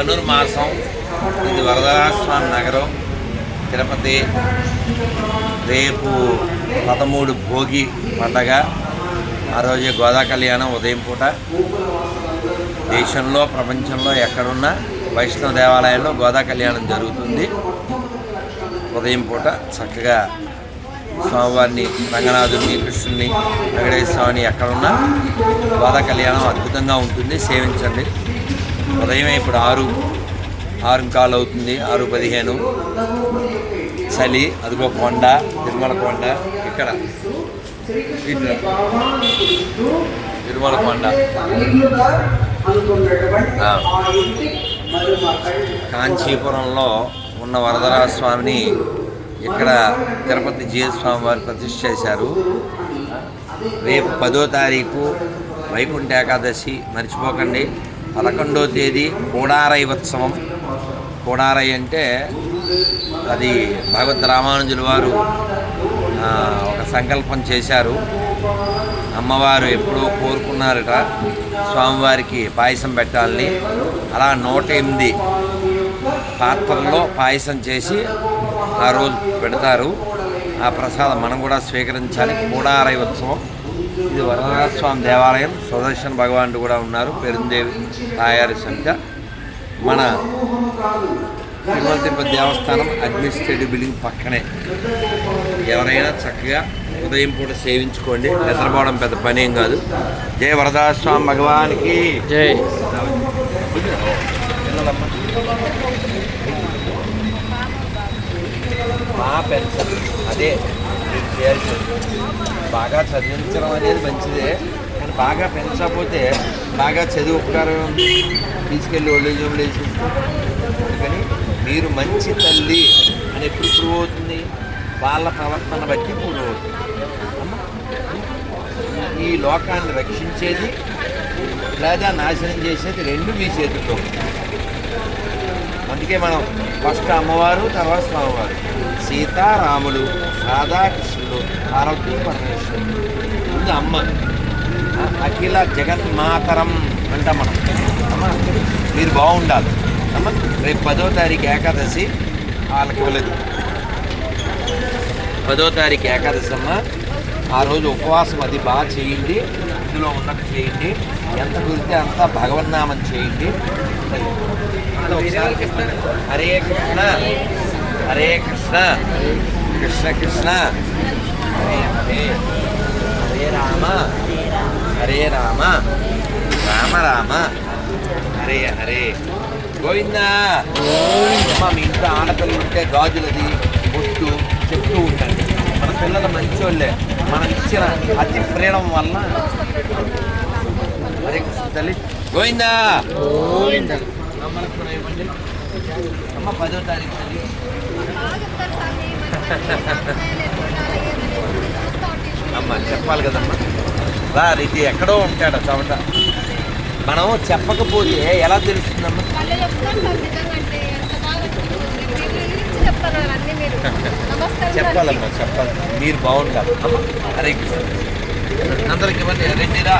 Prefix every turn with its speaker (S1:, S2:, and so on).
S1: ధనుర్మాసం ఇది వరదరాజస్వామి నగరం తిరుపతి రేపు పదమూడు భోగి పండగ ఆ రోజే గోదా కళ్యాణం ఉదయం పూట. దేశంలో ప్రపంచంలో ఎక్కడున్నా వైష్ణవ దేవాలయంలో గోదా కళ్యాణం జరుగుతుంది. ఉదయం పూట చక్కగా స్వామివారిని రంగనాథుని కృష్ణుని వెంకటేశ్వర స్వామిని ఎక్కడున్నా గోదా కళ్యాణం అద్భుతంగా ఉంటుంది. సేవించండి. ఉదయమే ఇప్పుడు ఆరు ఆరు కాలు అవుతుంది ఆరు పదిహేను. చలి అదిగో కొండ తిరుమల కొండ ఇక్కడ. తిరుమల కొండ. కాంచీపురంలో ఉన్న వరదరాజ స్వామిని ఇక్కడ తిరుపతి జీవస్వామి వారు ప్రతిష్ఠ చేశారు. రేపు పదో తారీఖు వైకుంఠ ఏకాదశి. మర్చిపోకండి. పదకొండో తేదీ కోడారై ఉత్సవం కోడారై అంటే అది భగవద్ రామానుజుల వారు ఒక సంకల్పం చేశారు. అమ్మవారు ఎప్పుడో కోరుకున్నారట స్వామివారికి పాయసం పెట్టాలని. అలా నూట ఎనిమిది పాత్రల్లో పాయసం చేసి ఆ రోజు పెడతారు. ఆ ప్రసాదం మనం కూడా స్వీకరించాలి కూడారై ఉత్సవం. ఇది వరదరాజ స్వామి దేవాలయం. సుదర్శన్ భగవానుడు కూడా ఉన్నారు. పెరుందేవి తాయారి సంఖ్య మన తిరుమల తిరుపతి దేవస్థానం అడ్మినిస్ట్రేటివ్ బిల్డింగ్ పక్కనే. ఎవరైనా చక్కగా ఉదయం పూట సేవించుకోండి. నిద్రపోవడం పెద్ద పని ఏం కాదు. జయ వరదాస్ స్వామి భగవానికి
S2: జై.
S1: మా పెన్షన్ అదే మీకు చేయాల్సింది. బాగా చదివించడం అనేది మంచిదే కానీ బాగా పెంచకపోతే బాగా చదివి ఉపకారం తీసుకెళ్ళి ఓల్డేజ్ హోమ్ వేసి అందుకని మీరు మంచి తల్లి అని ఎప్పుడు ప్రూవ్ అవుతుంది? వాళ్ళ ప్రవర్తన బట్టి ప్రూవ్ అవుతుంది. ఈ లోకాన్ని రక్షించేది లేదా నాశనం చేసేది రెండు మీ చేతుల్లో. అందుకే మనం ఫస్ట్ అమ్మవారు తర్వాత స్వామివారు. సీతారాములు రాధాకృష్ణుడు పార్వతీ పరమేశ్వరుడు ముందు అమ్మ. అఖిల జగన్మాతరం అంటాం మనం. అమ్మ మీరు బాగుండాలి. అమ్మ రేపు పదో తారీఖు ఏకాదశి వాళ్ళకి ఇవ్వలేదు. పదో తారీఖు ఏకాదశి అమ్మ. ఆ రోజు ఉపవాసం అది బాగా చేయండి. ఇందులో ఉన్నట్టు చేయండి. ఎంత కుదిరితే అంత భగవన్నామం చేయండి. ఒకసారి హరే కృష్ణ. హరే కృష్ణ కృష్ణ కృష్ణ హరే హరే హరే రామ హరే రామ రామ రామ హరే హరే గోవిందా అమ్మ మీ ఇంట్లో ఆడపిల్లలు ఉంటే గాజులది బొట్టు చెప్తూ ఉండండి మన పిల్లలు మంచోళ్ళే. మనం ఇచ్చిన అతి ఫ్రీడమ్ వల్ల హరే కృష్ణ తల్లి. గోవిందా.
S2: గోవింద.
S1: అమ్మ పదో తారీఖు అమ్మ చెప్పాలి కదమ్మా. రా ఇది ఎక్కడో ఉంటాడు చవట మనం చెప్పకపోతే ఎలా తెలుస్తుందమ్మా. చెప్పాలమ్మా చెప్పాలి. మీరు బాగుండాలి. అమ్మ హరే కృష్ణ. అందరికి ఇవ్వండి రెడ్డిరా